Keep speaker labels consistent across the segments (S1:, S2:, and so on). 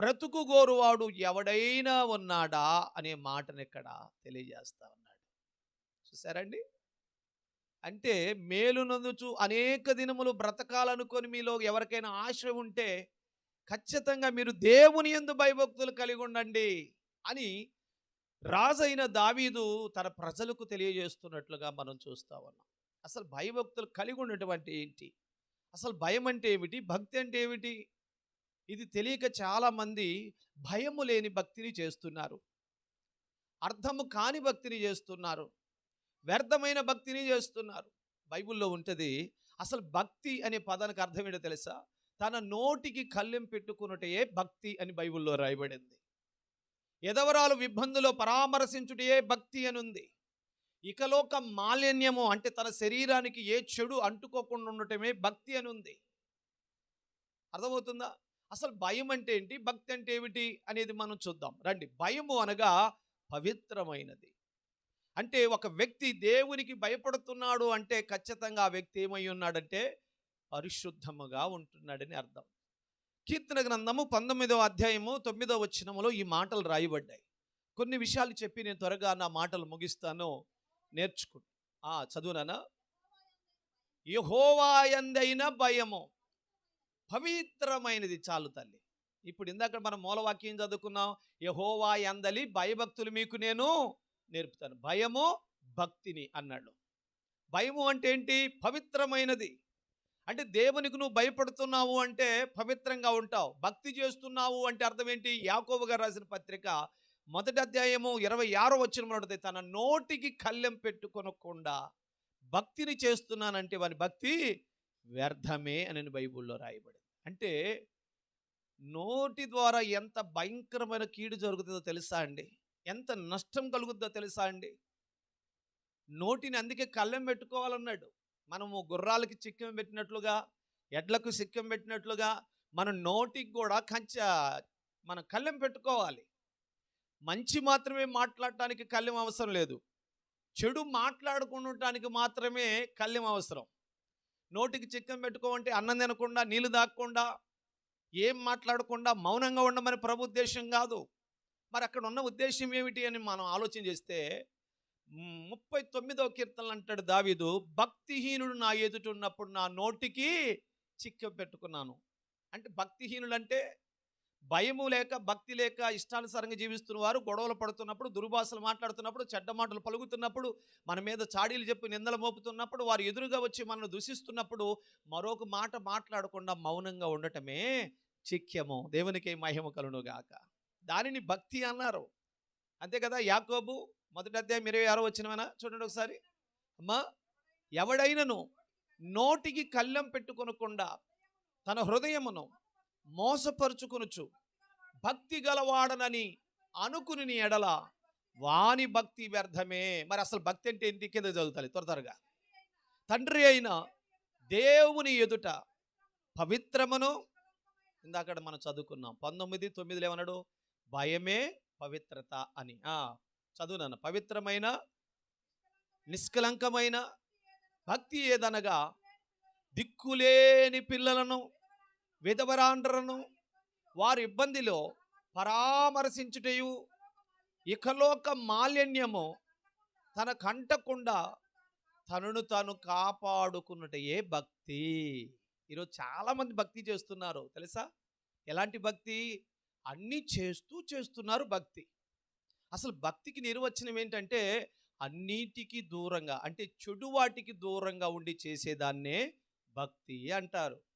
S1: బ్రతుకు గోరువాడు ఎవడైనా ఉన్నాడా అనే మాటను ఇక్కడ తెలియజేస్తా ఉన్నాడు. చూసారండి? అంటే మేలునందుచు అనేక దినములు బ్రతకాలనుకొని మీలో ఎవరికైనా ఆశ ఉంటే ఖచ్చితంగా మీరు దేవుని ఎందు భయభక్తులు కలిగి ఉండండి అని రాజైన దావీదు తన ప్రజలకు తెలియజేస్తున్నట్లుగా మనం చూస్తా ఉన్నాం. అసలు భయభక్తులు కలిగి ఉన్నటువంటి ఏంటి? అసలు భయం అంటే ఏమిటి? భక్తి అంటే ఏమిటి? ఇది తెలియక చాలామంది భయము లేని భక్తిని చేస్తున్నారు. అర్థము కాని భక్తిని చేస్తున్నారు. వ్యర్థమైన భక్తిని చేస్తున్నారు. బైబిల్లో ఉంటుంది అసలు భక్తి అనే పదానికి అర్థం ఏంటో తెలుసా? తన నోటికి కళ్ళెం పెట్టుకున్నటయే భక్తి అని బైబిల్లో రాయబడింది. ఎదవరాలు ఇబ్బందులో పరామర్శించుటయే భక్తి అని ఉంది ఇకలోక మాలిన్యము అంటే తన శరీరానికి ఏ చెడు అంటుకోకుండా ఉండటమే భక్తి అని ఉంది అర్థమవుతుందా? అసలు భయం అంటే ఏంటి? భక్తి అంటే ఏమిటి? అనేది మనం చూద్దాం. రండి. భయము అనగా పవిత్రమైనది. అంటే ఒక వ్యక్తి దేవునికి భయపడుతున్నాడు అంటే ఖచ్చితంగా ఆ వ్యక్తి ఏమై ఉన్నాడంటే పరిశుద్ధముగా ఉంటున్నాడని అర్థం. కీర్తన గ్రంథము పంతొమ్మిదవ అధ్యాయము తొమ్మిదవ వచ్చినములో ఈ మాటలు రాయబడ్డాయి. కొన్ని విషయాలు చెప్పి నేను త్వరగా నా మాటలు ముగిస్తాను. నేర్చుకుంటా ఆ యహోవాయందైన భయము. పవిత్రమైనది చాలు తల్లి. ఇప్పుడు ఇందాక మనం మూలవాక్యం చదువుకున్నాం యహోవా ఎందలి భయభక్తులు మీకు నేను నేర్పుతాను. భయము భక్తిని అన్నాడు. భయము అంటే ఏంటి? పవిత్రమైనది. అంటే దేవునికి నువ్వు భయపడుతున్నావు అంటే పవిత్రంగా ఉంటావు. భక్తి చేస్తున్నావు అంటే అర్థం ఏంటి? యాకోబు గారు రాసిన పత్రిక మొదటి అధ్యాయము ఇరవై ఆరో వచ్చిన తన నోటికి కళ్ళెం పెట్టుకొనకుండా భక్తిని చేస్తున్నానంటే వాని భక్తి వ్యర్థమే అని బైబిల్లో రాయబడింది. అంటే నోటి ద్వారా ఎంత భయంకరమైన కీడు జరుగుతుందో తెలుసా అండి? ఎంత నష్టం కలుగుద్దో తెలుసా అండి? నోటిని అందుకే కళ్ళెం పెట్టుకోవాలన్నాడు. మనము గుర్రాలకి చిక్కం పెట్టినట్లుగా ఎడ్లకు సిక్కం పెట్టినట్లుగా మన నోటికి కూడా కంచ మనం కళ్ళెం పెట్టుకోవాలి. మంచి మాత్రమే మాట్లాడటానికి కళ్ళెం అవసరం లేదు. చెడు మాట్లాడుకుండటానికి మాత్రమే కళ్ళెం అవసరం. నోటికి చిక్కం పెట్టుకోమంటే అన్నం తినకుండా నీళ్ళు దాక్కుండా ఏం మాట్లాడకుండా మౌనంగా ఉండమని ప్రభు ఉద్దేశం కాదు. మరి అక్కడ ఉన్న ఉద్దేశం ఏమిటి అని మనం ఆలోచన చేస్తే ముప్పై తొమ్మిదవ కీర్తనలు అంటాడు దావీదు భక్తిహీనుడు నా ఎదుట ఉన్నప్పుడు నా నోటికి చిక్క పెట్టుకున్నాను. అంటే భక్తిహీనుడు అంటే భయము లేక భక్తి లేక ఇష్టానుసారంగా జీవిస్తున్న వారు గొడవలు పడుతున్నప్పుడు దుర్భాషలు మాట్లాడుతున్నప్పుడు చెడ్డ మాటలు పలుకుతున్నప్పుడు మన మీద చాడీలు చెప్పి నిందలు మోపుతున్నప్పుడు వారు ఎదురుగా వచ్చి మనల్ని దూషిస్తున్నప్పుడు మరొక మాట మాట్లాడకుండా మౌనంగా ఉండటమే చిక్యము దేవునికి మహిమ కలునుగాక దానిని భక్తి అన్నారు. అంతే కదా? యాకోబు మొదటి అధ్యాయం ఇరవై ఆరో వచ్చినవనా చూడండి ఒకసారి. అమ్మా ఎవడైనను నోటికి కళ్ళెం పెట్టుకొనకుండా తన హృదయమును మోసపరుచుకొనుచు. భక్తి గలవాడనని అనుకుని నీ ఎడల వాని భక్తి వ్యర్థమే. మరి అసలు భక్తి అంటే ఏంటి? కింద చదువుతాలి త్వర త్వరగా. తండ్రి అయిన దేవుని ఎదుట పవిత్రమును ఇందాక మనం చదువుకున్నాం. పంతొమ్మిది తొమ్మిదిలో ఏమన్నాడు? భయమే పవిత్రత అని. ఆ చదువునాను పవిత్రమైన నిష్కలంకమైన భక్తి ఏదనగా దిక్కులేని పిల్లలను విధవరాండ్రను వారి ఇబ్బందిలో పరామర్శించుటయు ఇకలోక మాలిన్యము తన కంటకుండా తనను తాను కాపాడుకున్నటయే భక్తి. ఈరోజు చాలామంది భక్తి చేస్తున్నారు తెలుసా? ఎలాంటి భక్తి? అన్నీ చేస్తూ చేస్తున్నారు భక్తి. అసలు భక్తికి నిర్వచనం ఏంటంటే అన్నిటికీ దూరంగా అంటే చెడు వాటికి దూరంగా ఉండి చేసేదాన్నే భక్తి అంటారు.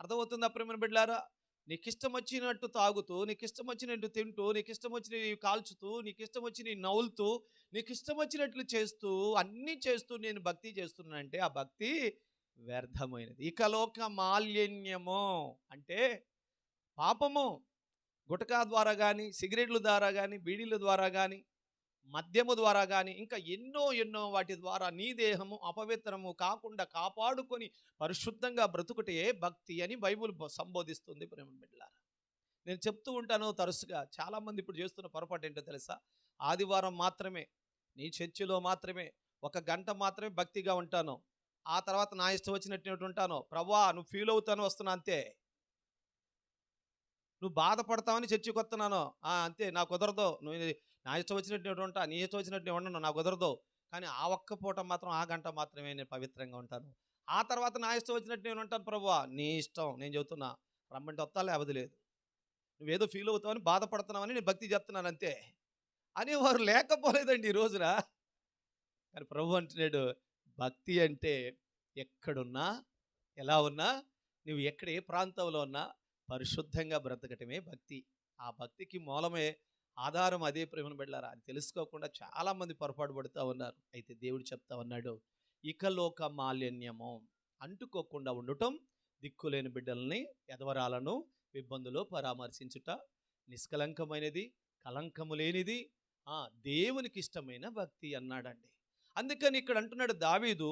S1: అర్థమవుతుంది ప్రేమ బిడ్డారా నీకు ఇష్టం వచ్చినట్టు తాగుతూ నీకు ఇష్టం వచ్చినట్టు తింటూ నీకు ఇష్టం వచ్చినవి కాల్చుతూ నీకు ఇష్టం వచ్చి నవ్వులుతూ నీకు ఇష్టం వచ్చినట్లు చేస్తూ అన్నీ చేస్తూ నేను భక్తి చేస్తున్నానంటే ఆ భక్తి వ్యర్థమైనది. ఇకలోక మాలిన్యము అంటే పాపము. గుటకా ద్వారా కానీ సిగరెట్ల ద్వారా కానీ బీడీల ద్వారా కానీ మద్యము ద్వారా కానీ ఇంకా ఎన్నో ఎన్నో వాటి ద్వారా నీ దేహము అపవిత్రము కాకుండా కాపాడుకొని పరిశుద్ధంగా బ్రతుకుటే భక్తి అని బైబుల్ సంబోధిస్తుంది ప్రేమ బిడ్డలారా. నేను చెప్తూ ఉంటాను తరచుగా చాలామంది ఇప్పుడు చేస్తున్న పొరపాటు ఏంటో తెలుసా? ఆదివారం మాత్రమే నీ చర్చిలో మాత్రమే ఒక గంట మాత్రమే భక్తిగా ఉంటాను. ఆ తర్వాత నా ఇష్టం వచ్చినట్టు ఉంటాను. ప్రవ్వా నువ్వు ఫీల్ అవుతాను వస్తున్నా అంతే. నువ్వు బాధపడతావని చర్చికి వస్తున్నాను "ఆ, అంతే నా కుదరదు. నువ్వు నా ఇష్టం వచ్చినట్టు నేను ఉంటా నీ ఇష్టం వచ్చినట్టు ఉండను నాకు కుదరదు. కానీ ఆ ఒక్క పూట మాత్రం ఆ గంట మాత్రమే నేను పవిత్రంగా ఉంటాను. ఆ తర్వాత నా ఇష్టం వచ్చినట్టు నేను ఉంటాను ప్రభు నీ ఇష్టం. నేను చెబుతున్నా రమ్మంటే వస్తా లేవది లేదు. నువ్వేదో ఫీల్ అవుతావని బాధపడుతున్నావని నేను భక్తి చెప్తున్నాను అంతే. అని వారు లేకపోలేదండి ఈ రోజున. కానీ ప్రభు అంటున్నాడు భక్తి అంటే ఎక్కడున్నా ఎలా ఉన్నా నువ్వు ఎక్కడ ఏ ప్రాంతంలో ఉన్నా పరిశుద్ధంగా బ్రతకటమే భక్తి. ఆ భక్తికి మూలమే ఆధారం అదే ప్రేమను బిడ్డారా అని తెలుసుకోకుండా చాలామంది పొరపాటు పడుతూ ఉన్నారు. అయితే దేవుడు చెప్తా ఉన్నాడు ఇకలోక మాలిన్యము అంటుకోకుండా ఉండటం దిక్కులేని బిడ్డల్ని ఎదవరాలను ఇబ్బందులు పరామర్శించుట నిష్కలంకమైనది కలంకము లేనిది దేవునికి ఇష్టమైన భక్తి అన్నాడండి. అందుకని ఇక్కడ అంటున్నాడు దావీదు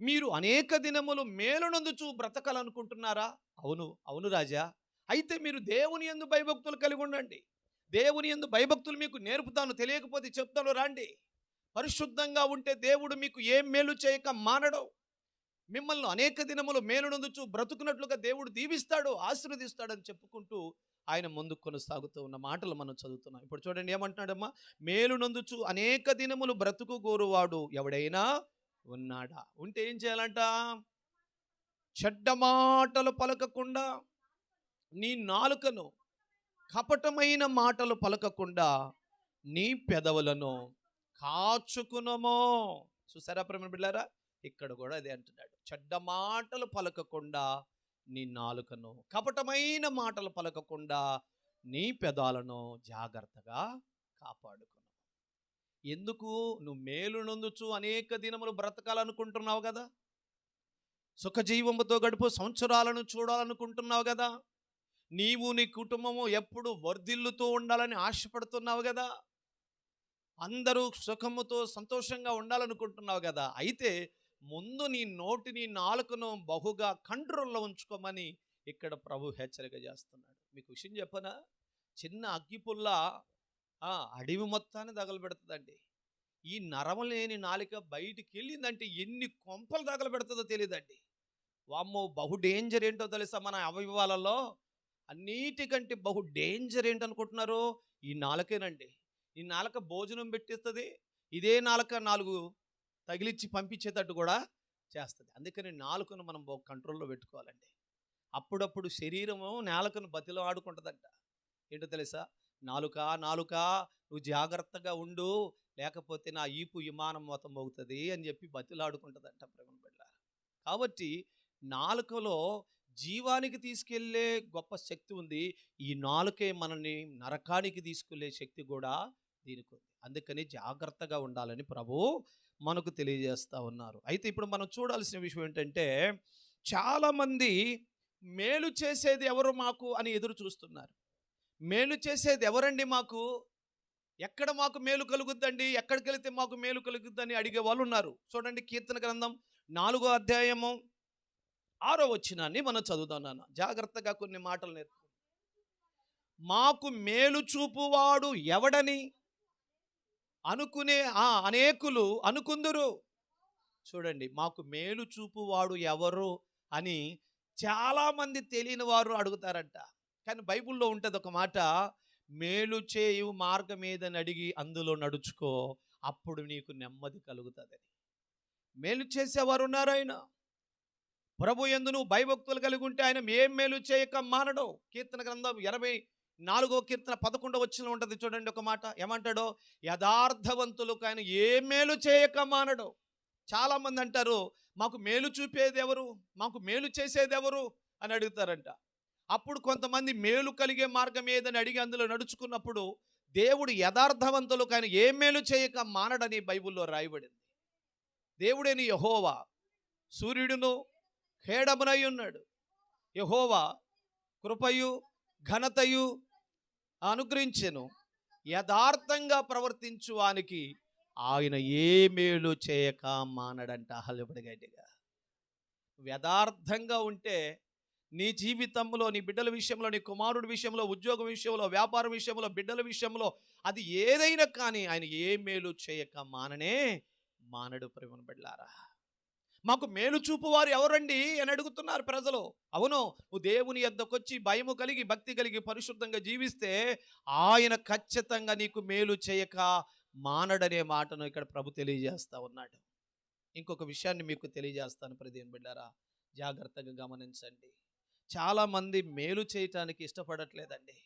S1: మీరు అనేక దినములు మేలునందుచు బ్రతకాలనుకుంటున్నారా? అవును అవును రాజా. అయితే మీరు దేవుని ఎందు భయభక్తులు కలిగి ఉండండి దేవుని ఎందు భయభక్తులు మీకు నేర్పుతాను తెలియకపోతే చెప్తాను రాండి. పరిశుద్ధంగా ఉంటే దేవుడు మీకు ఏం మేలు చేయక మానడు. మిమ్మల్ని అనేక దినములు మేలునందుచు బ్రతుకున్నట్లుగా దేవుడు దీవిస్తాడు ఆశీర్వదిస్తాడని చెప్పుకుంటూ ఆయన ముందు కొనసాగుతూ ఉన్న మాటలు మనం చదువుతున్నాం. ఇప్పుడు చూడండి ఏమంటున్నాడమ్మా? మేలునందుచు అనేక దినములు బ్రతుకు గోరువాడు ఎవడైనా ఉన్నాడా? ఉంటే ఏం చేయాలంట? చెడ్డ మాటలు పలకకుండా నీ నాలుకను కపటమైన మాటలు పలకకుండా నీ పెదవులను కాచుకునమో. చూసారా ప్రేమ బిడ్డారా ఇక్కడ కూడా అదే అంటున్నాడు. చెడ్డ మాటలు పలకకుండా నీ నాలుకను కపటమైన మాటలు పలకకుండా నీ పెదాలను జాగ్రత్తగా కాపాడుకును. ఎందుకు? నువ్వు మేలు నొందుచు అనేక దినములు బ్రతకాలనుకుంటున్నావు కదా. సుఖజీవముతో గడుపు సంవత్సరాలను చూడాలనుకుంటున్నావు కదా. నీవు నీ కుటుంబము ఎప్పుడు వర్ధిల్లుతూ ఉండాలని ఆశపడుతున్నావు కదా అందరూ సుఖముతో సంతోషంగా ఉండాలనుకుంటున్నావు కదా అయితే ముందు నీ నోటిని నాలుకను బహుగా కంట్రోల్లో ఉంచుకోమని ఇక్కడ ప్రభు హెచ్చరిక చేస్తున్నాడు. మీకు విషయం చెప్పనా? చిన్న అగ్గిపుల్ల అడవి మొత్తాన్ని తగలబెడుతుందండి. ఈ నరము లేని నాలిక బయటికి వెళ్ళిందంటే ఎన్ని కొంపలు తగలబెడుతుందో తెలియదండి వామ్మో బహు డేంజర్ ఏంటో తెలుసా మన అవయవాలలో? అన్నిటికంటే బహు డేంజర్ ఏంటనుకుంటున్నారు ఈ నాలుకేనండి. ఈ నాలుక భోజనం పెట్టిస్తుంది ఇదే నాలుక నాలుగు తగిలిచ్చి పంపించేటట్టు కూడా చేస్తుంది. అందుకని నాలుకను మనం కంట్రోల్లో పెట్టుకోవాలండి. అప్పుడప్పుడు శరీరము నాలుకను బతిలో ఆడుకుంటుందంట. ఏంటో తెలుసా? నాలుక నాలుక నువ్వు జాగ్రత్తగా ఉండు లేకపోతే నా ఈపు విమానం మొత్తం అవుతుంది అని చెప్పి బతిలాడుకుంటుందంట ప్రేమ బిడ్డ కాబట్టి నాలుకలో జీవానికి తీసుకెళ్ళే గొప్ప శక్తి ఉంది. ఈ నాలుకే మనల్ని నరకానికి తీసుకెళ్ళే శక్తి కూడా దీనికి ఉంది. అందుకని జాగ్రత్తగా ఉండాలని ప్రభు మనకు తెలియజేస్తూ ఉన్నారు. అయితే ఇప్పుడు మనం చూడాల్సిన విషయం ఏంటంటే చాలామంది మేలు చేసేది ఎవరు మాకు అని ఎదురు చూస్తున్నారు. మేలు చేసేది ఎవరండి మాకు? ఎక్కడ మాకు మేలు కలుగుద్దండి? ఎక్కడికి వెళితే మాకు మేలు కలుగుద్దని అడిగే వాళ్ళు ఉన్నారు చూడండి కీర్తన గ్రంథం నాలుగో అధ్యాయము ఆరో వచ్చినాన్ని మనం చదువుతున్నాను జాగ్రత్తగా కొన్ని మాటలు నేర్చుకో. మాకు మేలు చూపువాడు ఎవడని అనుకునే ఆ అనేకులు అనుకుందురు. చూడండి మాకు మేలు చూపువాడు ఎవరు అని చాలామంది తెలియని వారు అడుగుతారంట. కానీ బైబిల్లో ఉంటుంది ఒక మాట మేలు చేయు మార్గం ఏదని అడిగి అందులో నడుచుకో అప్పుడు నీకు నెమ్మది కలుగుతుందని. మేలు చేసేవారు ఉన్నారు ఆయన? ప్రభు ఎందు నువ్వు భయభక్తులు కలిగి ఉంటే ఆయన ఏం మేలు చేయక మానడు. కీర్తన గ్రంథం ఎనభై నాలుగో కీర్తన పదకొండవ వచ్చిన ఉంటుంది చూడండి ఒక మాట. ఏమంటాడో? యథార్థవంతులకు ఆయన ఏ మేలు చేయక మానడు. చాలామంది అంటారు మాకు మేలు చూపేది ఎవరు? మాకు మేలు చేసేది ఎవరు? అని అడుగుతారంట. అప్పుడు కొంతమంది మేలు కలిగే మార్గం ఏదని అడిగి అందులో నడుచుకున్నప్పుడు దేవుడు యథార్థవంతులకు ఆయన ఏ మేలు చేయక మానడని బైబిల్లో రాయబడింది. దేవుడేని యహోవా సూర్యుడును ఖేడమునై ఉన్నాడు. యహోవా కృపయు ఘనతయు అనుగ్రహించెను. యథార్థంగా ప్రవర్తించు వానికి ఆయన ఏ మేలు చేయక మానడంట. హల్లబడి గట్టిగా యథార్థంగా ఉంటే నీ జీవితంలో నీ బిడ్డల విషయంలో నీ కుమారుడి విషయంలో ఉద్యోగం విషయంలో వ్యాపార విషయంలో బిడ్డల విషయంలో అది ఏదైనా కానీ ఆయన ఏ మేలు చేయక మాననే మానడు ప్రేమను బిడ్డలారా. మాకు మేలు చూపు వారు ఎవరండి అని అడుగుతున్నారు ప్రజలు. అవును నువ్వు దేవుని ఎద్దకొచ్చి భయము కలిగి భక్తి కలిగి పరిశుద్ధంగా జీవిస్తే ఆయన ఖచ్చితంగా నీకు మేలు చేయక మానడనే మాటను ఇక్కడ ప్రభు తెలియజేస్తా ఉన్నాడు. ఇంకొక విషయాన్ని మీకు తెలియజేస్తాను ప్రదేం బిడ్డారా జాగ్రత్తగా గమనించండి. చాలామంది మేలు చేయటానికి ఇష్టపడట్లేదండి.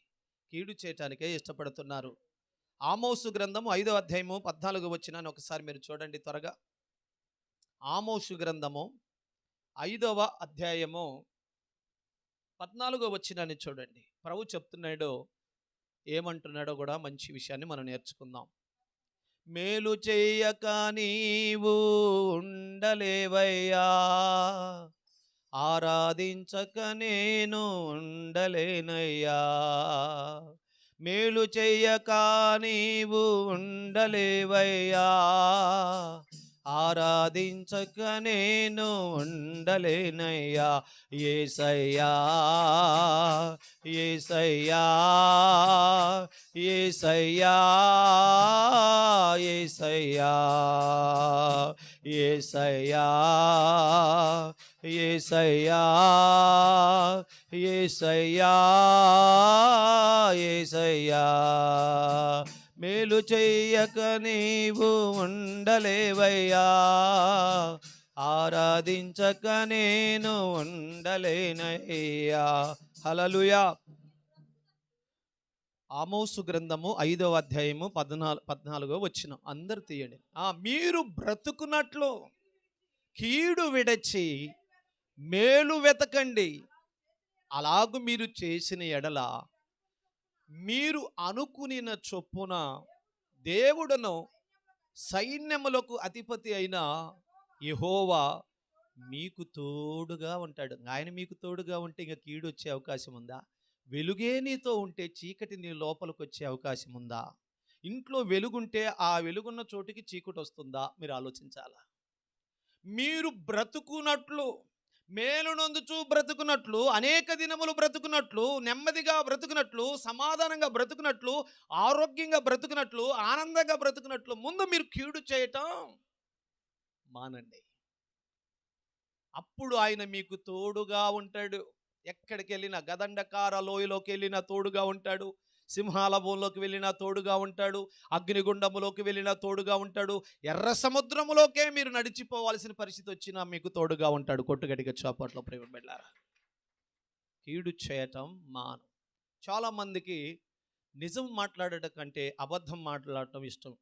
S1: కీడు చేయటానికే ఇష్టపడుతున్నారు. ఆమోసు గ్రంథము ఐదో అధ్యాయము పద్నాలుగు వచ్చినాను ఒకసారి మీరు చూడండి త్వరగా. ఆమోసు గ్రంథము ఐదవ అధ్యాయము పద్నాలుగో వచ్చినాన్ని చూడండి. ప్రభు చెప్తున్నాడు ఏమంటున్నాడో కూడా మంచి విషయాన్ని మనం నేర్చుకుందాం. మేలు చేయక నీవు ఉండలేవయ్యా. ఆరాధించక నేను ఉండలేనయ్యా. మేలు చెయ్యక నీవు ఉండలేవయ్యా. ఆరాధించక నేను ఉండలేనయ్యా ఏసయ్యా ఏసయ్యా ఏసయ్యా ఏసయ్యా ఏసయ్యా ఏసయ్యా ఏసయ్యా ఏసయ్యా. మేలు చెయ్యక నీవు ఉండలేవయ్యా. ఆరాధించక నేను ఉండలేనయ్యా. హలలుయా ఆమోసు గ్రంథము ఐదవ అధ్యాయము పద్నాలుగు పద్నాలుగో వచ్చిన. అందరు తీయండి. ఆ మీరు బ్రతుకున్నట్లు కీడు విడచి మేలు వెతకండి. అలాగు మీరు చేసిన ఎడల మీరు అనుకునిన చొప్పున దేవుడను సైన్యములకు అధిపతి అయిన యహోవా మీకు తోడుగా ఉంటాడు. ఆయన మీకు తోడుగా ఉంటే ఇంకా కీడు వచ్చే అవకాశం ఉందా? వెలుగే నీతో ఉంటే చీకటి నీ లోపలికి వచ్చే అవకాశం ఉందా? ఇంట్లో వెలుగుంటే ఆ వెలుగున్న చోటికి చీకటి వస్తుందా మీరు ఆలోచించాలా? మీరు బ్రతుకున్నట్లు మేలునందుచు బ్రతుకున్నట్లు అనేక దినములు బ్రతుకున్నట్లు నెమ్మదిగా బ్రతుకున్నట్లు సమాధానంగా బ్రతుకున్నట్లు ఆరోగ్యంగా బ్రతుకున్నట్లు ఆనందంగా బ్రతుకున్నట్లు ముందు మీరు కీడు చేయటం మానండి. అప్పుడు ఆయన మీకు తోడుగా ఉంటాడు. ఎక్కడికి వెళ్ళినా గదండకార లోయలోకి వెళ్ళినా తోడుగా ఉంటాడు. సింహాలభంలోకి వెళ్ళిన వెళ్ళినా తోడుగా ఉంటాడు అగ్నిగుండములోకి వెళ్ళినా తోడుగా ఉంటాడు ఎర్ర సముద్రములోకే మీరు నడిచిపోవాల్సిన పరిస్థితి వచ్చినా మీకు తోడుగా ఉంటాడు. కొట్టుగడిగా చాపట్లో ప్రేమ వెళ్ళారా కీడు చేయటం మాను. చాలామందికి నిజం మాట్లాడటం కంటే అబద్ధం మాట్లాడటం ఇష్టం.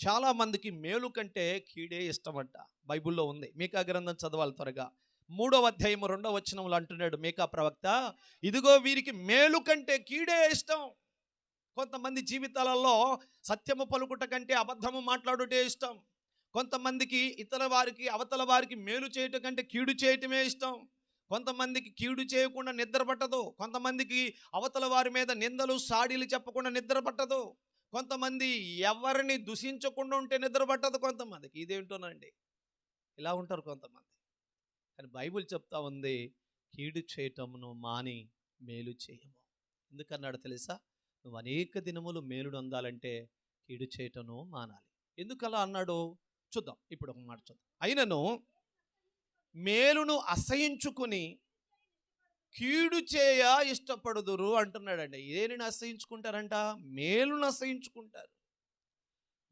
S1: చాలామందికి మేలు కంటే కీడే ఇష్టమంట. బైబిల్లో ఉంది. మీకా గ్రంథం చదవాలి త్వరగా. మూడవ అధ్యాయము రెండవ వచనంలో అంటున్నాడు మేకా ప్రవక్త ఇదిగో వీరికి మేలు కంటే కీడే ఇష్టం. కొంతమంది జీవితాలలో సత్యము పలుకుట కంటే అబద్ధము మాట్లాడుటే ఇష్టం. కొంతమందికి ఇతర వారికి అవతల వారికి మేలు చేయటం కంటే కీడు చేయటమే ఇష్టం. కొంతమందికి కీడు చేయకుండా నిద్ర పట్టదు. కొంతమందికి అవతల వారి మీద నిందలు సాడీలు చెప్పకుండా నిద్ర పట్టదు. కొంతమంది ఎవరిని దూషించకుండా ఉంటే నిద్ర పట్టదు. కొంతమందికి ఇదేంటోనండి? ఇలా ఉంటారు కొంతమంది. కానీ బైబిల్ చెప్తా ఉంది కీడు చేయటమును మాని మేలు చేయము. ఎందుకన్నాడు తెలుసా? నువ్వు అనేక దినములు మేలుడు అందాలంటే కీడు చేయటను మానాలి. ఎందుకలా అన్నాడు చూద్దాం. ఇప్పుడు ఒక మాట చూద్దాం. అయినను మేలును అసహించుకుని కీడు చేయ ఇష్టపడుదురు అంటున్నాడండి. దేనిని అసహించుకుంటారంట? మేలును అసహించుకుంటారు.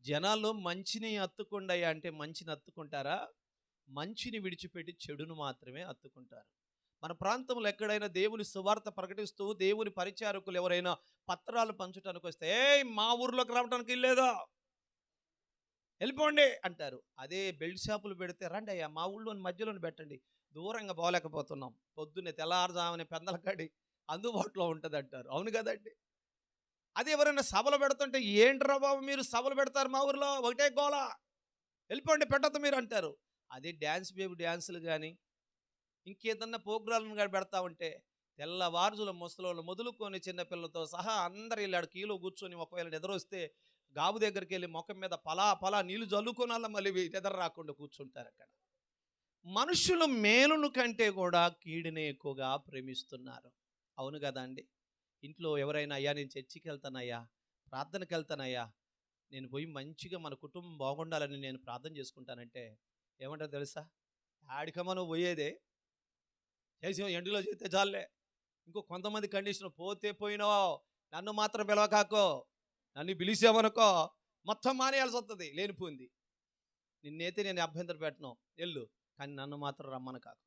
S1: జనాలు మంచిని అత్తుకుండయ్యా అంటే మంచిని అత్తుకుంటారా? మంచిని విడిచిపెట్టి చెడును మాత్రమే అత్తుకుంటారు. మన ప్రాంతంలో ఎక్కడైనా దేవుని సువార్త ప్రకటిస్తూ దేవుని పరిచారకులు ఎవరైనా పత్రాలు పంచడానికి వస్తే ఏ మా ఊర్లోకి రావడానికి లేదా వెళ్ళిపోండి అంటారు. అదే బెల్ట్ షాపులు పెడితే రండి అయ్యా మా ఊళ్ళో మధ్యలోని పెట్టండి దూరంగా పోలేకపోతున్నాం పొద్దున్నే తెల్లారుజామునే పెందలకాడి అందుబాటులో ఉంటుంది అంటారు అవును కదండి. అది ఎవరైనా సభలు పెడుతుంటే ఏంట్రా బాబు మీరు సభలు పెడతారు మా ఊర్లో ఒకటే గోల వెళ్ళిపోండి పెట్టద్దు మీరు అంటారు. అదే డ్యాన్స్ బేబీ డ్యాన్సులు కానీ ఇంకేదన్నా ప్రోగ్రాంలు కానీ పెడతా ఉంటే తెల్లవారుజుల ముసలోళ్ళు మొదలుకొని చిన్నపిల్లలతో సహా అందరు వెళ్ళాడు కీలో కూర్చొని ఒకవేళ నిద్రొస్తే గాబు దగ్గరికి వెళ్ళి ముఖం మీద పలా పలా నీళ్ళు జల్లుకోనాల మళ్ళీ నిద్ర రాకుండా కూర్చుంటారు అక్కడ. మనుషులు మేలును కంటే కూడా కీడునే ఎక్కువగా ప్రేమిస్తున్నారు. అవును కదా అండి? ఇంట్లో ఎవరైనా అయ్యా నేను చర్చికి వెళ్తానయ్యా ప్రార్థనకి వెళ్తానయ్యా నేను పోయి మంచిగా మన కుటుంబం బాగుండాలని నేను ప్రార్థన చేసుకుంటానంటే ఏమంటారు తెలుసా? ఆడికమ్మ నువ్వు పోయేదే. చేసి ఎండులో చేస్తే చాలే ఇంకో కొంతమంది కండిషన్ పోతే పోయినావు నన్ను మాత్రం పిలవకాకో నన్ను పిలిచామనుకో మొత్తం మానేయాల్సి వస్తుంది లేనిపోయింది. నిన్నైతే నేను అభ్యంతరం పెట్టను వెళ్ళు కానీ నన్ను మాత్రం రమ్మను కాకు.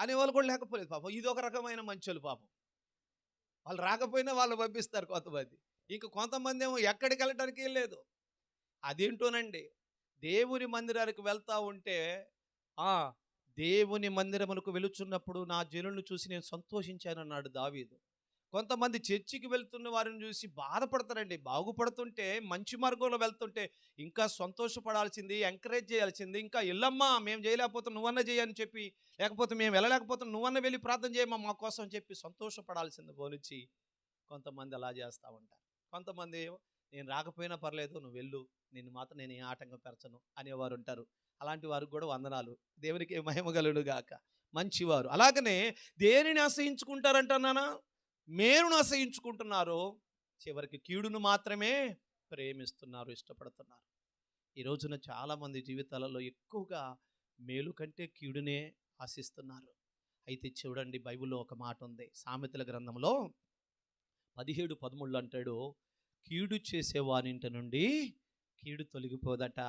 S1: అనేవాళ్ళు కూడా లేకపోలేదు పాపం. ఇది ఒక రకమైన మంచోళ్ళు పాపం. వాళ్ళు రాకపోయినా వాళ్ళు పంపిస్తారు కొంతమంది. ఇంక కొంతమంది ఏమో ఎక్కడికి వెళ్ళడానికి లేదు. అదేంటోనండి? దేవుని మందిరానికి వెళ్తా ఉంటే ఆ! దేవుని మందిరములకు వెలుచున్నప్పుడు నా జనులను చూసి నేను సంతోషించానన్నాడు దావీదు. కొంతమంది చర్చికి వెళ్తున్న వారిని చూసి బాధపడతారండి. బాగుపడుతుంటే మంచి మార్గంలో వెళ్తుంటే ఇంకా సంతోషపడాల్సింది ఎంకరేజ్ చేయాల్సింది ఇంకా ఎల్లమ్మా మేము చేయలేకపోతే నువ్వన్న చేయని చెప్పి లేకపోతే మేము వెళ్ళలేకపోతే నువ్వన్న వెళ్ళి ప్రార్థన చేయమ్మా మా కోసం చెప్పి సంతోషపడాల్సింది పోనిచ్చి కొంతమంది అలా చేస్తూ ఉంటారు. కొంతమంది ఏమో, నేను రాకపోయినా పర్లేదు నువ్వు వెళ్ళు నిన్ను మాత్రం నేను ఏ ఆటంకం పెరచను అనేవారు ఉంటారు. అలాంటి వారికి కూడా వందనాలు. దేవునికి మహిమగలుడు గాక. మంచివారు. అలాగనే దేనిని ఆశ్రయించుకుంటారంటున్నానా మేరును ఆశ్రయించుకుంటున్నారు చివరికి కీడును మాత్రమే ప్రేమిస్తున్నారు ఇష్టపడుతున్నారు. ఈ రోజున చాలామంది జీవితాలలో ఎక్కువగా మేలు కంటే కీడునే ఆశిస్తున్నారు. అయితే చూడండి బైబిల్లో ఒక మాట ఉంది. సామెతల గ్రంథంలో పదిహేడు పదమూడులో అంటాడు కీడు చేసే వారింట నుండి కీడు తొలగిపోదట.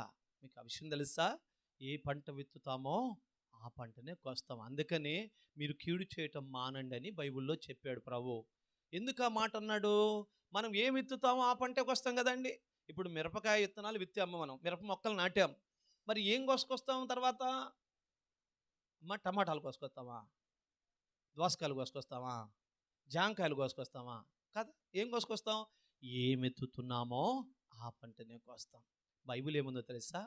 S1: మీకు ఆ విషయం తెలుసా? ఏ పంట విత్తుతామో ఆ పంటనే కోస్తాం. అందుకనే మీరు కీడు చేయటం మానండి అని బైబిల్లో చెప్పాడు ప్రభు. ఎందుకు ఆ మాట అన్నాడు? మనం ఏం విత్తుతామో ఆ పంటే కోస్తాం కదండి. ఇప్పుడు మిరపకాయ విత్తనాలు విత్తాము మనం. మిరప మొక్కలు నాటాం. మరి ఏం కోసుకొస్తాం తర్వాత? అమ్మ టమాటాలు కోసుకొస్తామా? దోసకాయలు కోసుకొస్తామా? జాంకాయలు కోసుకొస్తామా? కదా ఏం కోసుకొస్తాం? ఏమెత్తుతున్నామో ఆ పంటనే కోస్తాం. బైబిల్ ఏముందో తెలుసా?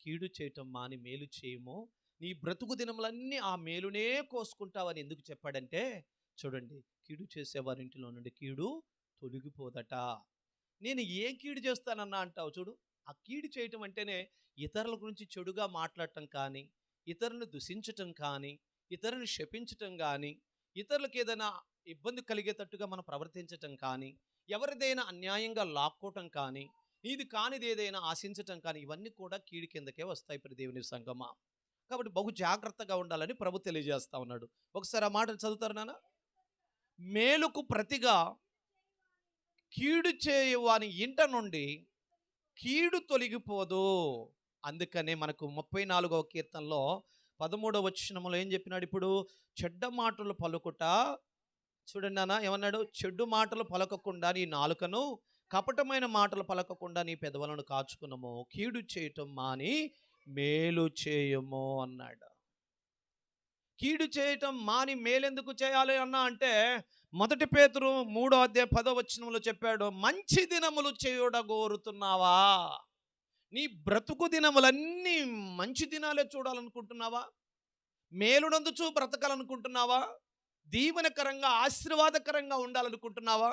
S1: కీడు చేయటం మాని మేలు చేయము. నీ బ్రతుకు దినములన్నీ ఆ మేలునే కోసుకుంటావని ఎందుకు చెప్పాడంటే చూడండి కీడు చేసేవారి ఇంటిలో నుండి కీడు తొలగిపోదట. నేను ఏం కీడు చేస్తానన్నా అంటావు చూడు. ఆ కీడు చేయటం అంటేనే ఇతరుల గురించి చెడుగా మాట్లాడటం కానీ ఇతరులను దూషించటం కానీ ఇతరులను శపించటం కానీ ఇతరులకు ఏదైనా ఇబ్బంది కలిగేటట్టుగా మనం ప్రవర్తించటం కానీ ఎవరిదైనా అన్యాయంగా లాక్కోవటం కానీ ఇది కానిది ఏదైనా ఆశించటం కానీ ఇవన్నీ కూడా కీడు కిందకే వస్తాయి ప్రతి దేవుని సంగమా కాబట్టి బహు జాగ్రత్తగా ఉండాలని ప్రభు తెలియజేస్తా ఉన్నాడు. ఒకసారి ఆ మాటలు చదువుతారు నాన్న? మేలుకు ప్రతిగా కీడు చేయవాని ఇంట నుండి కీడు తొలగిపోదు. అందుకనే మనకు ముప్పై నాలుగవ కీర్తనలో పదమూడవ వచ్చినములో ఏం చెప్పినాడు ఇప్పుడు? చెడ్డ మాటలు పలుకుట చూడండి నాన్న ఏమన్నాడు? చెడ్డు మాటలు పలకకుండా నీ నాలుకను కపటమైన మాటలు పలకకుండా నీ పెదవులను కాచుకున్నాము కీడు చేయటం మాని మేలు చేయము అన్నాడు. కీడు చేయటం మాని మేలెందుకు చేయాలి అన్నా అంటే మొదటి పేతురు మూడో అధ్యాయ పదో వచనంలో చెప్పాడు మంచి దినములు చేయడగోరుతున్నావా? నీ బ్రతుకు దినములన్నీ మంచి దినాలే చూడాలనుకుంటున్నావా? మేలునందుచూ బ్రతకాలనుకుంటున్నావా? దీవనకరంగా ఆశీర్వాదకరంగా ఉండాలనుకుంటున్నావా?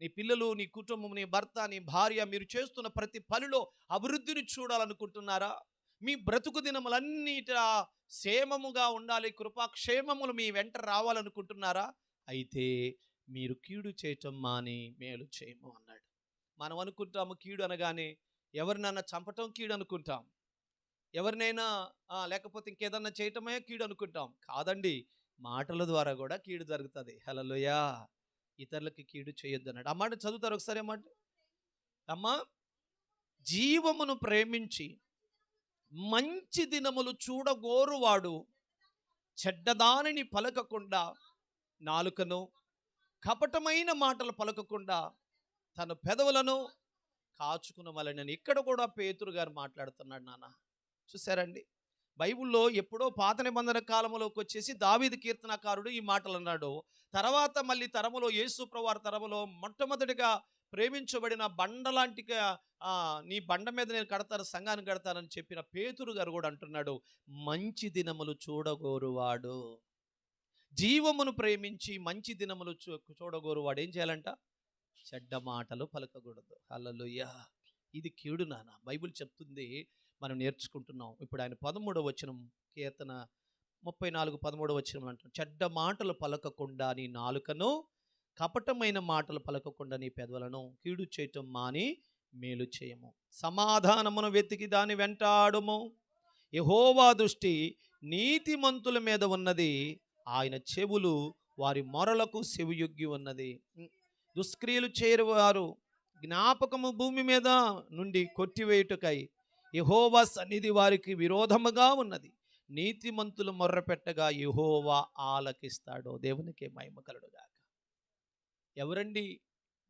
S1: నీ పిల్లలు నీ కుటుంబం నీ భర్త నీ భార్య మీరు చేస్తున్న ప్రతి పనిలో అభివృద్ధిని చూడాలనుకుంటున్నారా? మీ బ్రతుకు దినములన్నిట క్షేమముగా ఉండాలి కృపాక్షేమములు మీ వెంట రావాలనుకుంటున్నారా? అయితే మీరు కీడు చేయటం మాని మేలు చేయము అన్నాడు. మనం అనుకుంటాము కీడు అనగానే ఎవరినైనా చంపటం కీడు అనుకుంటాం. ఎవరినైనా లేకపోతే ఇంకేదన్నా చేయటమే కీడు అనుకుంటాం. కాదండి మాటల ద్వారా కూడా కీడు జరుగుతుంది. హలలుయా ఇతరులకి కీడు చేయొద్దు అన్నాడు. అమ్మాట చదువుతారు ఒకసారి అమ్మాట అమ్మా జీవమును ప్రేమించి మంచి దినములు చూడగోరువాడు చెడ్డదానిని పలకకుండా నాలుకను కపటమైన మాటలు పలకకుండా తన పెదవులను కాచుకున్న వలనని ఇక్కడ కూడా పేతురు గారు మాట్లాడుతున్నాడు నాన్న. చూసారండి బైబిల్లో ఎప్పుడో పాత నిబంధన కాలంలోకి వచ్చేసి దావీది కీర్తనకారుడు ఈ మాటలు అన్నాడు తర్వాత మళ్ళీ తరములో యేసు ప్రవారి తరములో మొట్టమొదటిగా ప్రేమించబడిన బండ లాంటి నీ బండ మీద నేను కడతాను సంఘాన్ని కడతానని చెప్పిన పేతురు గారు కూడా అంటున్నాడు. మంచి దినములు చూడగోరువాడు. జీవమును ప్రేమించి మంచి దినములు చూ చూడగోరువాడు ఏం చేయాలంట? చెడ్డ మాటలు పలకకూడదు. హల్లెలూయా. ఇది కీడు నాన్న. బైబిల్ చెప్తుంది మనం నేర్చుకుంటున్నాం. ఇప్పుడు ఆయన పదమూడవ వచనం కీర్తన ముప్పై నాలుగు పదమూడవ వచనం అంటాం చెడ్డ మాటలు పలకకుండా నీ నాలుకను కపటమైన మాటలు పలకకుండా నీ పెదవులను కీడు చేయటం మాని మేలు చేయము. సమాధానమును వెతికి దాని వెంటాడుము. యహోవా దృష్టి నీతిమంతుల మీద ఉన్నది. ఆయన చెవులు వారి మొరలకు సెవియొగ్గి ఉన్నది. దుష్క్రియలు చేరువారు జ్ఞాపకము భూమి మీద నుండి కొట్టివేయుటకై యహోవా సన్నిధి వారికి విరోధముగా ఉన్నది. నీతిమంతులు మొర్రపెట్టగా యహోవా ఆలకిస్తాడో దేవునికి మహిమ కలుడుగాక ఎవరండి?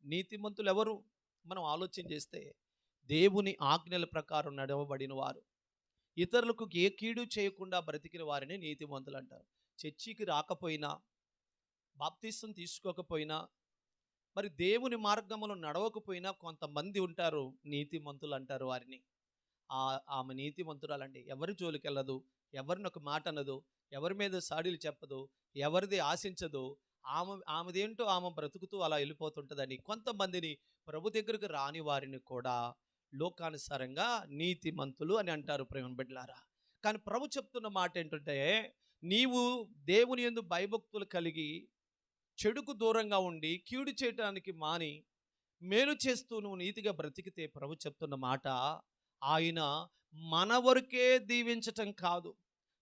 S1: నీతిమంతులు ఎవరు? మనం ఆలోచన చేస్తే దేవుని ఆజ్ఞల ప్రకారం నడవబడిన వారు. ఇతరులకు ఏ కీడు చేయకుండా బ్రతికిన వారిని నీతిమంతులు అంటారు. చర్చికి రాకపోయినా బాప్తిస్తం తీసుకోకపోయినా మరి దేవుని మార్గములు నడవకపోయినా కొంతమంది ఉంటారు నీతిమంతులు అంటారు వారిని. ఆమె నీతిమంతురాలండి. ఎవరి జోలికి వెళ్ళదు ఎవరిని ఒక మాట అనదు ఎవరి మీద సాడీలు చెప్పదు ఎవరిది ఆశించదు. ఆమె ఆమెదేంటో ఆమె బ్రతుకుతూ అలా వెళ్ళిపోతుంటుందని కొంతమందిని ప్రభు దగ్గరకు రాని వారిని కూడా లోకానుసారంగా నీతిమంతులు అని అంటారు ప్రేమ బిడ్డలారా. కానీ ప్రభు చెప్తున్న మాట ఏంటంటే నీవు దేవుని యందు భయభక్తులు కలిగి చెడుకు దూరంగా ఉండి కీడు చేయటానికి మాని మేలు చేస్తూ నువ్వు నీతిగా బ్రతికితే ప్రభు చెప్తున్న మాట ఆయన మన వరకే దీవించటం కాదు.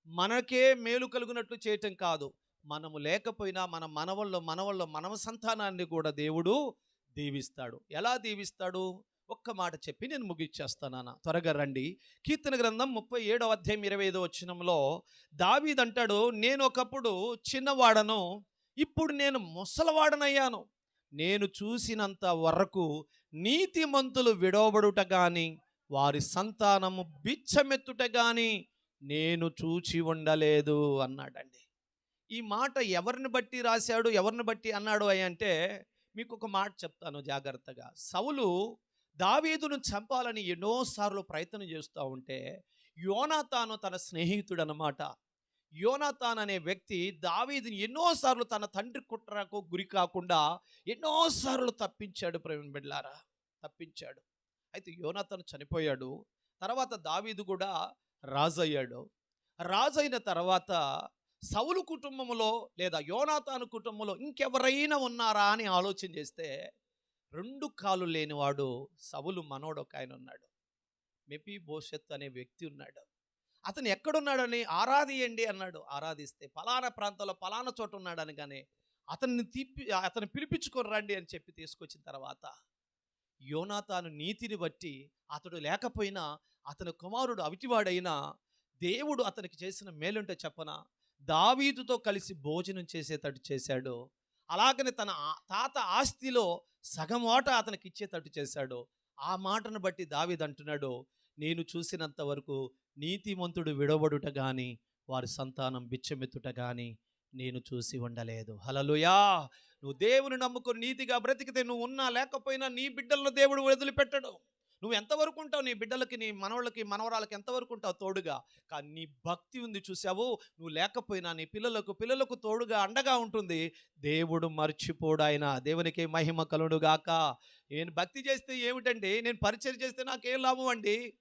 S1: మనకే మేలు కలుగునట్లు చేయటం కాదు. మనము లేకపోయినా మన మనవల్లో మనవల్లో మనవ సంతానాన్ని కూడా దేవుడు దీవిస్తాడు. ఎలా దీవిస్తాడు? ఒక్క మాట చెప్పి నేను ముగిచ్చేస్తాను త్వరగా రండి. కీర్తన గ్రంథం ముప్పై ఏడో అధ్యాయం ఇరవై ఐదో వచ్చినంలో దావీదంటాడు నేను ఒకప్పుడు చిన్నవాడను ఇప్పుడు నేను ముసలవాడనయ్యాను. నేను చూసినంత వరకు నీతిమంతులు విడవబడుట కానీ వారి సంతానము బిచ్చమెత్తుట గాని నేను చూచి ఉండలేదు అన్నాడండి. ఈ మాట ఎవరిని బట్టి రాశాడు ఎవరిని బట్టి అన్నాడు అని అంటే మీకు ఒక మాట చెప్తాను జాగ్రత్తగా. సౌలు దావీదును చంపాలని ఎన్నోసార్లు ప్రయత్నం చేస్తూ ఉంటే యోనాతాను తన స్నేహితుడు అనమాట యోనాతాన్ అనే వ్యక్తి దావీదుని ఎన్నోసార్లు తన తండ్రి కుట్రకు గురి కాకుండా ఎన్నోసార్లు తప్పించాడు ప్రవీణ్ బిడ్లారా తప్పించాడు. అయితే యోనాతను చనిపోయాడు. తర్వాత దావీదు కూడా రాజు అయ్యాడు రాజు అయిన తర్వాత సౌలు కుటుంబంలో లేదా యోనాతాను కుటుంబంలో ఇంకెవరైనా ఉన్నారా అని ఆలోచన చేస్తే రెండు కాలు లేనివాడు సవులు మనోడు ఒక ఆయన ఉన్నాడు. మెపి భవిష్యత్ అనే వ్యక్తి ఉన్నాడు. అతను ఎక్కడున్నాడని ఆరాధియండి అన్నాడు. ఆరాధిస్తే పలానా ప్రాంతంలో పలానా చోట ఉన్నాడని కానీ అతన్ని తిప్పి అతను పిలిపించుకొని రండి అని చెప్పి తీసుకొచ్చిన తర్వాత యోనాతాను నీతిని బట్టి అతడు లేకపోయినా అతని కుమారుడు అవిటివాడైనా దేవుడు అతనికి చేసిన మేలుంటే చెప్పన? దావీదుతో కలిసి భోజనం చేసేటట్టు చేశాడు. అలాగనే తన ఆ- తాత ఆస్తిలో సగం వాట అతనికి ఇచ్చేటట్టు చేశాడు. ఆ మాటను బట్టి దావీదు అంటున్నాడు నేను చూసినంత వరకు నీతిమంతుడు విడవడుట కానీ వారి సంతానం బిచ్చమెత్తుట కానీ నేను చూసి ఉండలేదు. హలలుయా నువ్వు దేవుని నమ్ముకొని నీతిగా బ్రతికితే నువ్వు ఉన్నా లేకపోయినా నీ బిడ్డలను దేవుడు వదిలిపెట్టడు. నువ్వు ఎంతవరకు ఉంటావు? నీ బిడ్డలకి నీ మనవళ్ళకి మనవరాలకి ఎంతవరకు ఉంటావు? తోడుగా. కానీ నీ భక్తి ఉంది చూసావు? నువ్వు లేకపోయినా నీ పిల్లలకు పిల్లలకు తోడుగా అండగా ఉంటుంది. దేవుడు మర్చిపోడు ఆయన. దేవునికి మహిమ కలుడుగాక నేను భక్తి చేస్తే ఏమిటండి? నేను పరిచయం చేస్తే నాకేం లాభం అండి?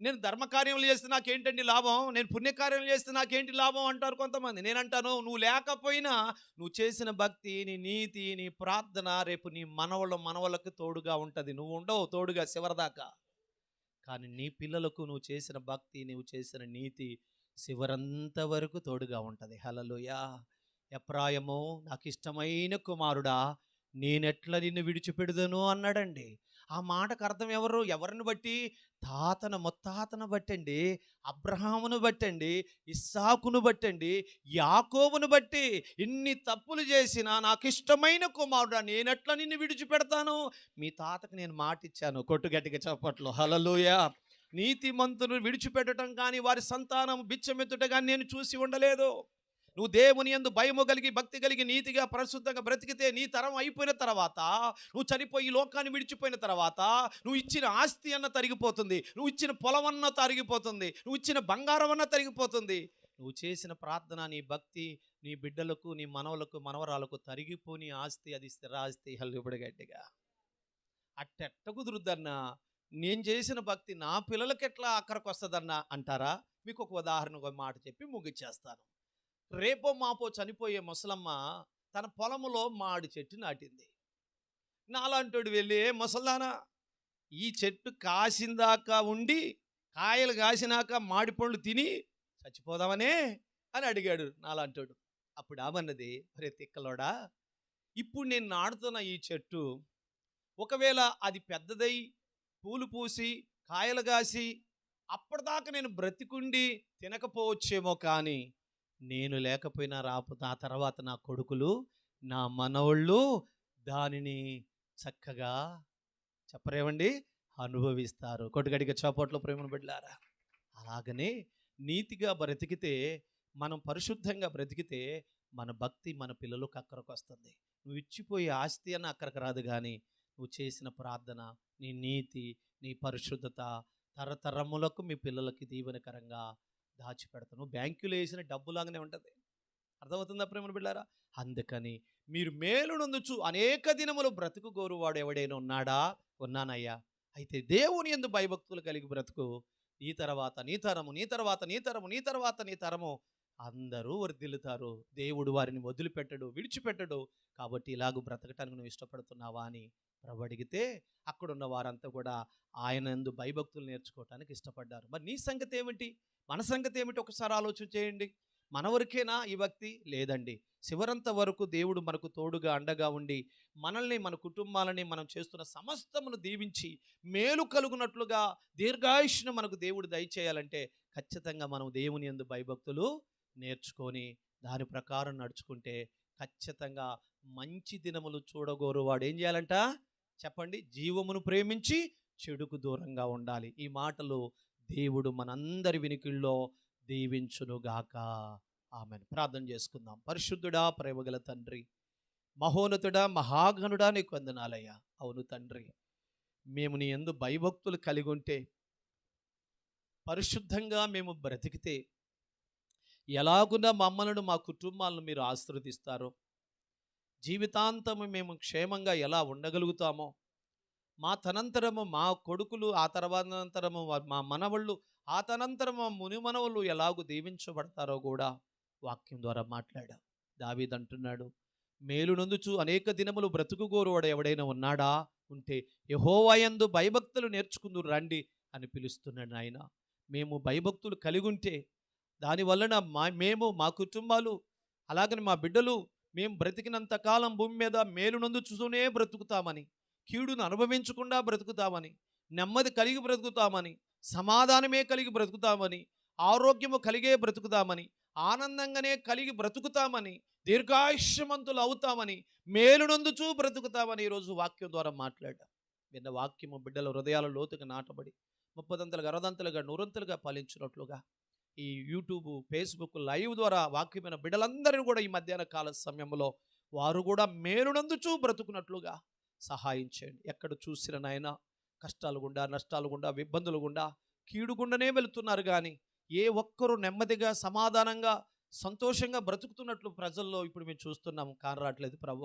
S1: నేను ధర్మకార్యములు చేస్తే నాకేంటండి లాభం? నేను పుణ్యకార్యం చేస్తే నాకేంటి లాభం అంటారు కొంతమంది. నేను అంటాను నువ్వు లేకపోయినా నువ్వు చేసిన భక్తి నీ నీతి నీ ప్రార్థన రేపు నీ మనవళ్ళ మనవలకు తోడుగా ఉంటుంది. నువ్వు ఉండవు తోడుగా శివరదాకా కానీ నీ పిల్లలకు నువ్వు చేసిన భక్తి నువ్వు చేసిన నీతి శివరంత వరకు తోడుగా ఉంటుంది. హలలుయా ఎప్రాయము నాకు ఇష్టమైన కుమారుడా నేనెట్లా నిన్ను విడిచిపెడదను? అన్నాడండి. ఆ మాటకు అర్థం ఎవరు? ఎవరిని బట్టి? తాతను ముత్తాతను బట్టండి అబ్రహామును బట్టండి ఇస్సాకును బట్టండి యాకోబును బట్టి ఇన్ని తప్పులు చేసినా నాకు ఇష్టమైన కుమారుడా నేనెట్లా నిన్ను విడిచిపెడతాను? మీ తాతకు నేను మాట ఇచ్చాను కొట్టుగట్టిగా చప్పట్లు. నీతి మంతును విడిచిపెట్టడం కానీ వారి సంతానం బిచ్చమెత్తుట కానీ నేను చూసి ఉండలేదు. నువ్వు దేవుని యందు భయము కలిగి భక్తి కలిగి నీతిగా పరిశుద్ధంగా బ్రతికితే నీ తరం అయిపోయిన తర్వాత నువ్వు చనిపోయి లోకాన్ని విడిచిపోయిన తర్వాత నువ్వు ఇచ్చిన ఆస్తి అన్న తరిగిపోతుంది నువ్వు ఇచ్చిన పొలం అన్న తరిగిపోతుంది నువ్వు ఇచ్చిన బంగారం అన్న తరిగిపోతుంది. నువ్వు చేసిన ప్రార్థన నీ భక్తి నీ బిడ్డలకు నీ మనవలకు మనవరాలకు తరిగిపోని ఆస్తి అది స్థిరాస్తి హల్లుబడి గట్టిగా. అట్టెట్ట కుదురుద్దన్నా నేను చేసిన భక్తి నా పిల్లలకి ఎట్లా అక్కడికి వస్తుందన్నా అంటారా? మీకు ఒక ఉదాహరణ ఒక మాట చెప్పి ముగిచ్చేస్తాను. రేపో మాపో చనిపోయే ముసలమ్మ తన పొలంలో మాడి చెట్టు నాటింది. నాలాంటోడు వెళ్ళి "ఏ ముసల్దానా ఈ చెట్టు కాసిందాకా ఉండి కాయలు కాసినాక మాడి పండ్లు తిని చచ్చిపోదామనే అని అడిగాడు నాలాంటోడు. అప్పుడు ఆమన్నది ఒరే తిక్కలోడా ఇప్పుడు నేను నాడుతున్న ఈ చెట్టు ఒకవేళ అది పెద్దదై పూలు పూసి కాయలు కాసి అప్పటిదాకా నేను బ్రతికుండి తినకపోవచ్చేమో కానీ నేను లేకపోయినా రాపు ఆ తర్వాత నా కొడుకులు నా మనవళ్ళు దానిని చక్కగా చెప్పరేమండి? అనుభవిస్తారు. కొట్టుగడిగా చోపట్లో ప్రేమను బిడ్డారా అలాగనే నీతిగా బ్రతికితే మనం పరిశుద్ధంగా బ్రతికితే మన భక్తి మన పిల్లలకు అక్కడికి వస్తుంది నువ్వు ఇచ్చిపోయే ఆస్తి అని అక్కడికి రాదు కానీ నువ్వు చేసిన ప్రార్థన నీ నీతి నీ పరిశుద్ధత తరతరములకు మీ పిల్లలకి దీవెనకరంగా దాచిపెడతాను. బ్యాంకులో వేసిన డబ్బులాగానే ఉంటుంది. అర్థమవుతుందా ప్రేమను బిళ్ళారా అందుకని మీరు మేలునందుచు అనేక దినములు బ్రతుకు గోరువాడు ఎవడైనా ఉన్నాడా? ఉన్నానయ్యా. అయితే దేవుని ఎందు భయభక్తులు కలిగి బ్రతుకు. నీ తర్వాత నీ తరము నీ తర్వాత నీ తరము నీ తర్వాత నీ తరము అందరూ వర్దిల్లుతారు దేవుడు వారిని వదిలిపెట్టడు విడిచిపెట్టడు. కాబట్టి ఇలాగ బ్రతకటానికి నువ్వు ఇష్టపడుతున్నావా అని ప్రభు అడిగితే అక్కడున్న వారంతా కూడా ఆయన ఎందు భయభక్తులు నేర్చుకోవటానికి ఇష్టపడ్డారు. మరి నీ సంగతి ఏమిటి? మన సంగతి ఏమిటి? ఒకసారి ఆలోచన చేయండి. మన వరకేనా ఈ భక్తి? లేదండి. చివరంత వరకు దేవుడు మనకు తోడుగా అండగా ఉండి మనల్ని మన కుటుంబాలని మనం చేస్తున్న సమస్తమును దీవించి మేలు కలుగునట్లుగా దీర్ఘాయుష్ను మనకు దేవుడు దయచేయాలంటే ఖచ్చితంగా మనం దేవుని ఎందు భయభక్తులు నేర్చుకొని దాని ప్రకారం నడుచుకుంటే ఖచ్చితంగా మంచి దినములు చూడగోరు వాడు. ఏం చేయాలంట? చెప్పండి? జీవమును ప్రేమించి చెడుకు దూరంగా ఉండాలి. ఈ మాటలు దేవుడు మనందరి వినికిల్లో దీవించునుగాక ఆమెను. ప్రార్థన చేసుకుందాం. పరిశుద్ధుడా ప్రేమగల తండ్రి మహోన్నతుడా మహాగణుడా నీకు వందనాలయ్యా. అవును తండ్రి మేము నీ ఎందు భయభక్తులు కలిగి ఉంటే పరిశుద్ధంగా మేము బ్రతికితే ఎలాగున్న మమ్మలను మా కుటుంబాలను మీరు ఆశీర్వదిస్తారో. జీవితాంతము మేము క్షేమంగా ఎలా ఉండగలుగుతామో మా తనంతరము మా కొడుకులు ఆ తర్వాతనంతరము మా మనవళ్ళు ఆ తనంతరము మునిమనవులు ఎలాగూ దీవించబడతారో కూడా వాక్యం ద్వారా మాట్లాడా దావీదంటున్నాడు మేలునందుచు అనేక దినములు బ్రతుకుగోరువాడు ఎవడైనా ఉన్నాడా? ఉంటే యహోవాయందు భయభక్తులు నేర్చుకుందు రండి అని పిలుస్తున్నాడు ఆయన. మేము భయభక్తులు కలిగి ఉంటే దానివలన మా మేము మా కుటుంబాలు అలాగని మా బిడ్డలు మేము బ్రతికినంత కాలం భూమి మీద మేలునందు నొందుచుతూనే బ్రతుకుతామని కీడును అనుభవించకుండా బ్రతుకుతామని నెమ్మది కలిగి బ్రతుకుతామని సమాధానమే కలిగి బ్రతుకుతామని ఆరోగ్యము కలిగే బ్రతుకుతామని ఆనందంగానే కలిగి బ్రతుకుతామని దీర్ఘాయుష్యమంతులు అవుతామని మేలునందుచూ బ్రతుకుతామని ఈరోజు వాక్యం ద్వారా మాట్లాడా విన్న వాక్యము బిడ్డల హృదయాల లోతుగా నాటబడి ముప్పదంతలుగా అరదంతలుగా నూరంతలుగా పాలించినట్లుగా ఈ యూట్యూబ్ ఫేస్బుక్ లైవ్ ద్వారా వాక్యమైన బిడ్డలందరినీ కూడా ఈ మధ్యాహ్న కాల సమయంలో వారు కూడా మేలునందుచూ బ్రతుకున్నట్లుగా సహాయం చేయండి. ఎక్కడ చూసిన నాయన కష్టాలు గుండా నష్టాలు గుండా ఇబ్బందులు గుండా కీడు గుండానే వెళుతున్నారు కానీ ఏ ఒక్కరు నెమ్మదిగా సమాధానంగా సంతోషంగా బ్రతుకుతున్నట్లు ప్రజల్లో ఇప్పుడు మేము చూస్తున్నాము. కానరాట్లేదు ప్రభు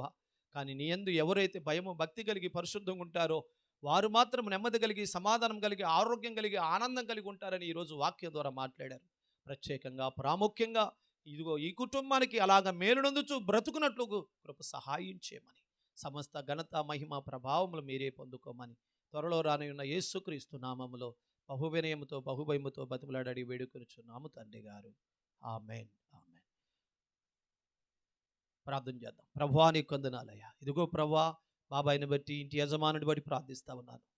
S1: కానీ నీ ఎందు ఎవరైతే భయము భక్తి కలిగి పరిశుద్ధంగా ఉంటారో వారు మాత్రం నెమ్మది కలిగి సమాధానం కలిగి ఆరోగ్యం కలిగి ఆనందం కలిగి ఉంటారని ఈరోజు వాక్యం ద్వారా మాట్లాడారు. ప్రత్యేకంగా ప్రాముఖ్యంగా ఇదిగో ఈ కుటుంబానికి అలాగ మేలునందుచు బ్రతుకున్నట్లు కృప సహాయం చేయమని సమస్త ఘనత మహిమ ప్రభావములు మీరే పొందుకోమని త్వరలో రానున్న యేసుక్రీస్తు నామములో బహువినయముతో బహుభయముతో బతిమలాడి వేడుకొనుచున్నాము తండ్రి గారు. Amen amen. ప్రార్థన చేద్దాం. ప్రభువా నీకు కొందనాలయ్యా. ఇదిగో ప్రభా బాబాయిని బట్టి ఇంటి యజమానుని బట్టి ప్రార్థిస్తా ఉన్నాను.